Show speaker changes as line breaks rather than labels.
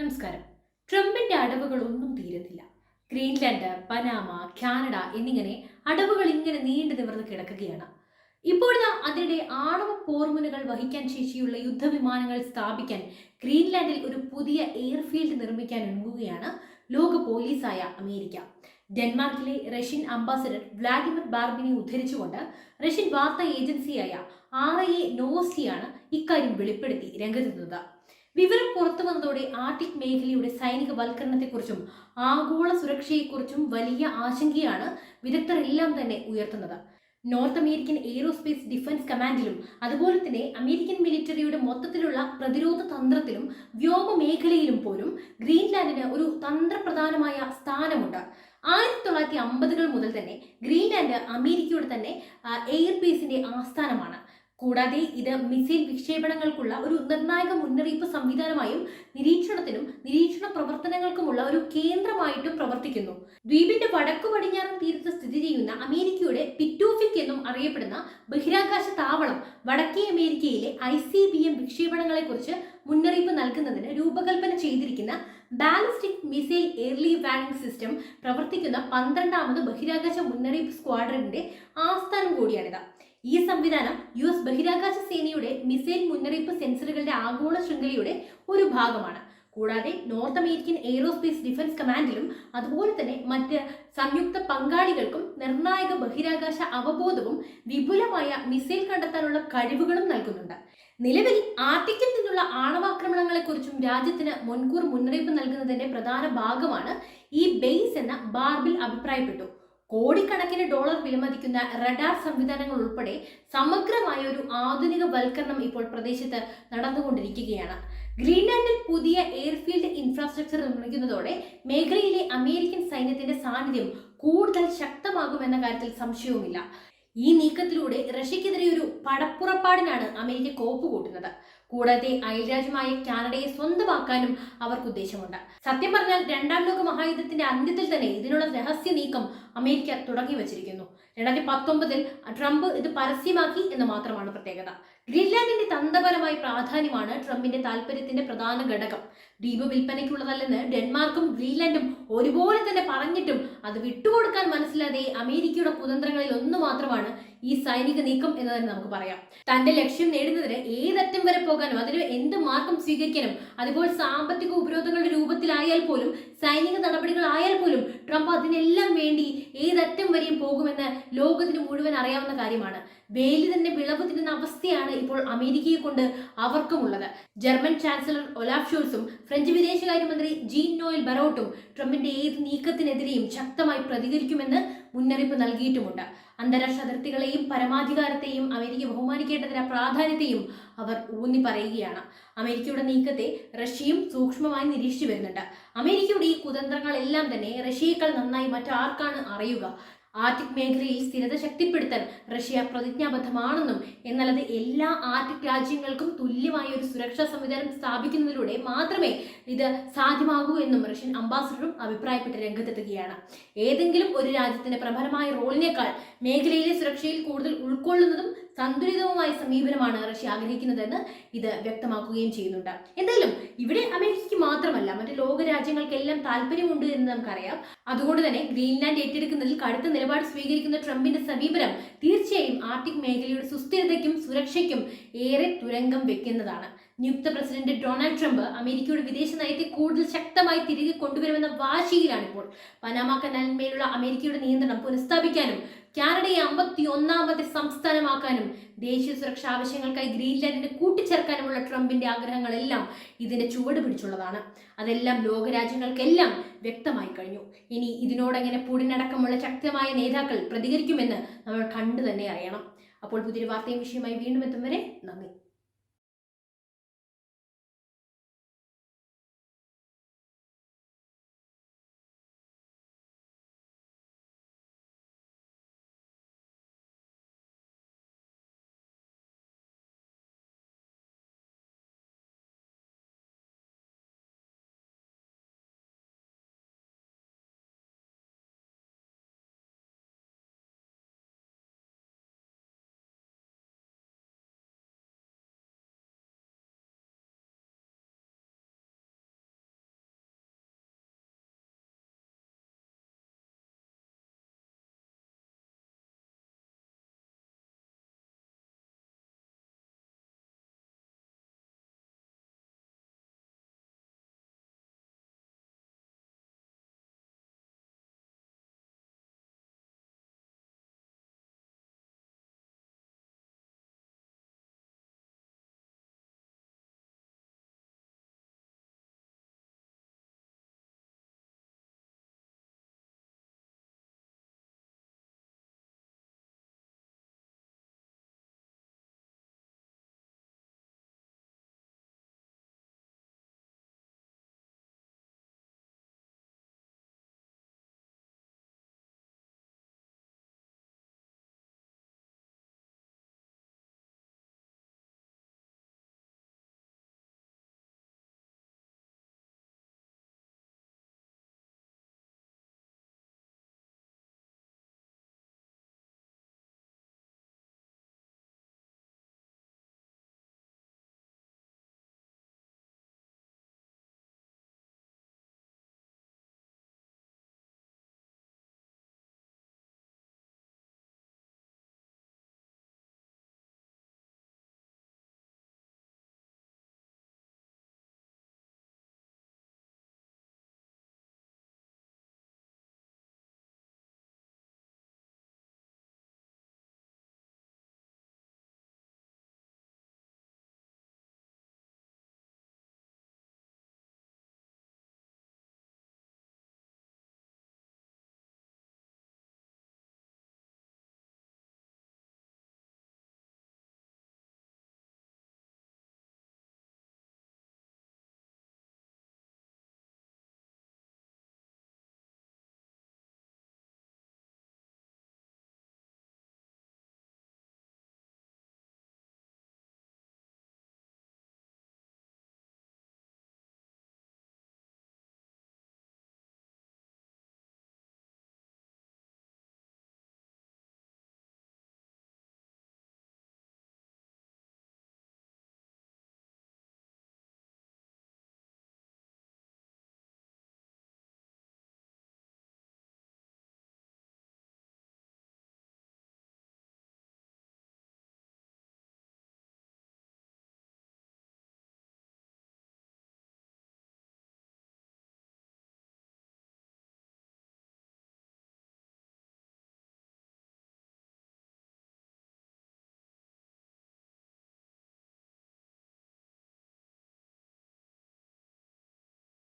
നമസ്കാരം. ട്രംപിന്റെ അടവുകൾ ഒന്നും തീരുന്നില്ല. ഗ്രീൻലാൻഡ് പനാമ കാനഡ എന്നിങ്ങനെ അടവുകൾ ഇങ്ങനെ നീണ്ടു നിവർന്ന് കിടക്കുകയാണ്. ഇപ്പോഴത്തെ അതിനിടെ ആണവ പോർമുനകൾ വഹിക്കാൻ ശേഷിയുള്ള യുദ്ധവിമാനങ്ങൾ സ്ഥാപിക്കാൻ ഗ്രീൻലാൻഡിൽ ഒരു പുതിയ എയർഫീൽഡ് നിർമ്മിക്കാൻ ഒരുങ്ങുകയാണ് ലോക പോലീസായ അമേരിക്ക. ഡെൻമാർക്കിലെ റഷ്യൻ അംബാസഡർ വ്ളാഡിമിർ ബാർബിനെ ഉദ്ധരിച്ചുകൊണ്ട് റഷ്യൻ വാർത്താ ഏജൻസിയായ ആർ ഐ എ നോവസ്റ്റിയാണ് ഇക്കാര്യം വെളിപ്പെടുത്തി രംഗത്തെത്തുന്നത്. വിവരം പുറത്തു വന്നതോടെ ആർട്ടിക് മേഖലയുടെ സൈനിക വൽക്കരണത്തെക്കുറിച്ചും ആഗോള സുരക്ഷയെക്കുറിച്ചും വലിയ ആശങ്കയാണ് വിദഗ്ധരെല്ലാം തന്നെ ഉയർത്തുന്നത്. നോർത്ത് അമേരിക്കൻ എയ്റോസ്പേസ് ഡിഫൻസ് കമാൻഡിലും അതുപോലെ തന്നെ അമേരിക്കൻ മിലിറ്ററിയുടെ മൊത്തത്തിലുള്ള പ്രതിരോധ തന്ത്രത്തിലും വ്യോമ മേഖലയിലും പോലും ഗ്രീൻലാൻഡിന് ഒരു തന്ത്രപ്രധാനമായ സ്ഥാനമുണ്ട്. ആയിരത്തി തൊള്ളായിരത്തി അമ്പതുകൾ മുതൽ തന്നെ ഗ്രീൻലാൻഡ് അമേരിക്കയുടെ തന്നെ എയർ ബേസിന്റെ ആസ്ഥാനമാണ്. കൂടാതെ ഇത് മിസൈൽ വിക്ഷേപണങ്ങൾക്കുള്ള ഒരു നിർണായക മുന്നറിയിപ്പ് സംവിധാനമായും നിരീക്ഷണത്തിനും നിരീക്ഷണ പ്രവർത്തനങ്ങൾക്കുമുള്ള ഒരു കേന്ദ്രമായിട്ടും പ്രവർത്തിക്കുന്നു. ദ്വീപിന്റെ വടക്കു പടിഞ്ഞാറൻ തീരത്ത് സ്ഥിതി ചെയ്യുന്ന അമേരിക്കയുടെ പിറ്റൂഫിക് എന്നും അറിയപ്പെടുന്ന ബഹിരാകാശ താവളം വടക്കേ അമേരിക്കയിലെ ഐ സി ബി എം വിക്ഷേപണങ്ങളെക്കുറിച്ച് മുന്നറിയിപ്പ് നൽകുന്നതിന് രൂപകൽപ്പന ചെയ്തിരിക്കുന്ന ballistic missile early warning system പ്രവർത്തിക്കുന്ന പന്ത്രണ്ടാമത് ബഹിരാകാശ മുന്നറിയിപ്പ് സ്ക്വാഡ്രന്റെ ആസ്ഥാനം കൂടിയാണിത്. ഈ സംവിധാനം യു എസ് ബഹിരാകാശ സേനയുടെ മിസൈൽ മുന്നറിയിപ്പ് സെൻസറുകളുടെ ആഗോള ശൃംഖലയുടെ ഒരു ഭാഗമാണ്. കൂടാതെ നോർത്ത് അമേരിക്കൻ എയ്റോസ്പേസ് ഡിഫൻസ് കമാൻഡിലും അതുപോലെ തന്നെ മറ്റ് സംയുക്ത പങ്കാളികൾക്കും നിർണായക ബഹിരാകാശ അവബോധവും വിപുലമായ മിസൈൽ കണ്ടെത്താനുള്ള കഴിവുകളും നൽകുന്നുണ്ട്. നിലവിൽ ആർട്ടിക്കിൽ നിന്നുള്ള ആണവാക്രമണങ്ങളെക്കുറിച്ചും രാജ്യത്തിന് മുൻകൂർ മുന്നറിയിപ്പ് നൽകുന്നതിന്റെ പ്രധാന ഭാഗമാണ് ഈ ബെയ്സ് എന്ന ബാർബിൽ അഭിപ്രായപ്പെട്ടു. കോടിക്കണക്കിന് ഡോളർ വിലമതിക്കുന്ന റഡാർ സംവിധാനങ്ങൾ ഉൾപ്പെടെ സമഗ്രമായ ഒരു ആധുനിക വൽക്കരണം ഇപ്പോൾ പ്രദേശത്ത് നടന്നുകൊണ്ടിരിക്കുകയാണ്. ഗ്രീൻലാൻഡിൽ പുതിയ എയർഫീൽഡ് ഇൻഫ്രാസ്ട്രക്ചർ നിർമ്മിക്കുന്നതോടെ മേഖലയിലെ അമേരിക്കൻ സൈന്യത്തിന്റെ സാന്നിധ്യം കൂടുതൽ ശക്തമാകുമെന്ന കാര്യത്തിൽ സംശയവുമില്ല. ഈ നീക്കത്തിലൂടെ റഷ്യക്കെതിരെ ഒരു പടപ്പുറപ്പാടിനാണ് അമേരിക്ക കോപ്പ് കൂട്ടുന്നത്. കൂടാതെ അയൽരാജ്യമായ കാനഡയെ സ്വന്തമാക്കാനും അവർക്ക് ഉദ്ദേശമുണ്ട്. സത്യം പറഞ്ഞാൽ രണ്ടാം ലോക മഹായുദ്ധത്തിന്റെ അന്ത്യത്തിൽ തന്നെ ഇതിനുള്ള രഹസ്യ നീക്കം അമേരിക്ക തുടങ്ങി വച്ചിരിക്കുന്നു. രണ്ടായിരത്തി പത്തൊമ്പതിൽ ട്രംപ് ഇത് പരസ്യമാക്കി എന്ന് മാത്രമാണ് പ്രത്യേകത. ഗ്രീൻലാൻഡിന്റെ തന്ത്രപരമായ പ്രാധാന്യമാണ് ട്രംപിന്റെ താല്പര്യത്തിന്റെ പ്രധാന ഘടകം. ദ്വീപ് വിൽപ്പനയ്ക്കുള്ളതല്ലെന്ന് ഡെൻമാർക്കും ഗ്രീൻലാൻഡും ഒരുപോലെ തന്നെ പറഞ്ഞിട്ടും അത് വിട്ടുകൊടുക്കാൻ മനസ്സിലാതെ അമേരിക്കയുടെ കുതന്ത്രങ്ങളിൽ ഒന്ന് മാത്രമാണ് ഈ സൈനിക നീക്കം എന്ന് തന്നെ നമുക്ക് പറയാം. തന്റെ ലക്ഷ്യം നേടുന്നതിന് ഏതറ്റം വരെ പോകാനും അതിന് എന്ത് മാർഗം സ്വീകരിക്കാനും അതുപോലെ സാമ്പത്തിക ഉപരോധങ്ങളുടെ രൂപത്തിലായാൽ പോലും സൈനിക നടപടികളായാൽ പോലും ട്രംപ് അതിനെല്ലാം വേണ്ടി ഏതറ്റം വരെയും പോകുമെന്ന് ലോകത്തിന് മുഴുവൻ അറിയാവുന്ന കാര്യമാണ്. വേലി തന്നെ വിളവ് തിരുന്ന അവസ്ഥയാണ് ഇപ്പോൾ അമേരിക്കയെ കൊണ്ട് അവർക്കുമുള്ളത്. ജർമ്മൻ ചാൻസലർ ഒലാഫ് ഷോൾസും ഫ്രഞ്ച് വിദേശകാര്യമന്ത്രി ജീൻ നോയൽ ബറോട്ടും ട്രംപിന്റെ ഏത് നീക്കത്തിനെതിരെയും ശക്തമായി പ്രതികരിക്കുമെന്ന് മുന്നറിയിപ്പ് നൽകിയിട്ടുമുണ്ട്. അന്താരാഷ്ട്ര അതിർത്തികളെയും പരമാധികാരത്തെയും അമേരിക്ക ബഹുമാനിക്കേണ്ടതിന്റെ പ്രാധാന്യത്തെയും അവർ ഊന്നി പറയുകയാണ് അമേരിക്കയുടെ നീക്കത്തെ റഷ്യയും സൂക്ഷ്മമായി നിരീക്ഷിച്ചു വരുന്നുണ്ട്. അമേരിക്കയുടെ ഈ കുതന്ത്രങ്ങളെല്ലാം തന്നെ റഷ്യയേക്കാൾ നന്നായി മറ്റാർക്കാണ് അറിയുക? ആർട്ടിക് മേഖലയിൽ സ്ഥിരത ശക്തിപ്പെടുത്താൻ റഷ്യ പ്രതിജ്ഞാബദ്ധമാണെന്നും എന്നാൽ അത് എല്ലാ ആർട്ടിക് രാജ്യങ്ങൾക്കും തുല്യമായ ഒരു സുരക്ഷാ സംവിധാനം സ്ഥാപിക്കുന്നതിലൂടെ മാത്രമേ ഇത് സാധ്യമാകൂ എന്നും റഷ്യൻ അംബാസഡറും അഭിപ്രായപ്പെട്ട് രംഗത്തെത്തുകയാണ്. ഏതെങ്കിലും ഒരു രാജ്യത്തിന്റെ പ്രബലമായ റോളിനേക്കാൾ മേഖലയിലെ സുരക്ഷയിൽ കൂടുതൽ ഉൾക്കൊള്ളുന്നതും സന്തുലിതവുമായ സമീപനമാണ് റഷ്യ ആഗ്രഹിക്കുന്നതെന്ന് ഇത് വ്യക്തമാക്കുകയും ചെയ്യുന്നുണ്ട്. എന്തായാലും ഇവിടെ അമേരിക്കയ്ക്ക് മാത്രമല്ല രാജ്യങ്ങൾക്കെല്ലാം താല്പര്യമുണ്ട് എന്ന് നമുക്കറിയാം. അതുകൊണ്ട് തന്നെ ഗ്രീൻലാൻഡ് ഏറ്റെടുക്കുന്നതിൽ കടുത്ത നിലപാട് സ്വീകരിക്കുന്ന ട്രംപിന്റെ സമീപനം തീർച്ചയായും ആർട്ടിക് മേഖലയുടെ സുസ്ഥിരതയ്ക്കും സുരക്ഷയ്ക്കും ഏറെ തുരങ്കം വെക്കുന്നതാണ്. നിയുക്ത പ്രസിഡന്റ് ഡൊണാൾഡ് ട്രംപ് അമേരിക്കയുടെ വിദേശ നയത്തെ കൂടുതൽ ശക്തമായി തിരികെ കൊണ്ടുവരുമെന്ന വാശിയിലാണിപ്പോൾ പനാമ കനാലിന്മേലുള്ള അമേരിക്കയുടെ നിയന്ത്രണം പുനഃസ്ഥാപിക്കാനും കാനഡയെ അമ്പത്തി ഒന്നാമത്തെ സംസ്ഥാനമാക്കാനും ദേശീയ സുരക്ഷാ ആവശ്യങ്ങൾക്കായി ഗ്രീൻലാൻഡിനെ കൂട്ടിച്ചേർക്കാനുമുള്ള ട്രംപിന്റെ ആഗ്രഹങ്ങളെല്ലാം ഇതിന്റെ ചുവട് പിടിച്ചുള്ളതാണ്. അതെല്ലാം ലോകരാജ്യങ്ങൾക്കെല്ലാം വ്യക്തമായി കഴിഞ്ഞു. ഇനി ഇതിനോടെങ്ങനെ പൂടിനടക്കമുള്ള ശക്തമായ നേതാക്കൾ പ്രതികരിക്കുമെന്ന് നമ്മൾ കണ്ടു തന്നെ അറിയണം. അപ്പോൾ പുതിയൊരു വാർത്തയും വിഷയമായി വീണ്ടും എത്തും വരെ നന്ദി.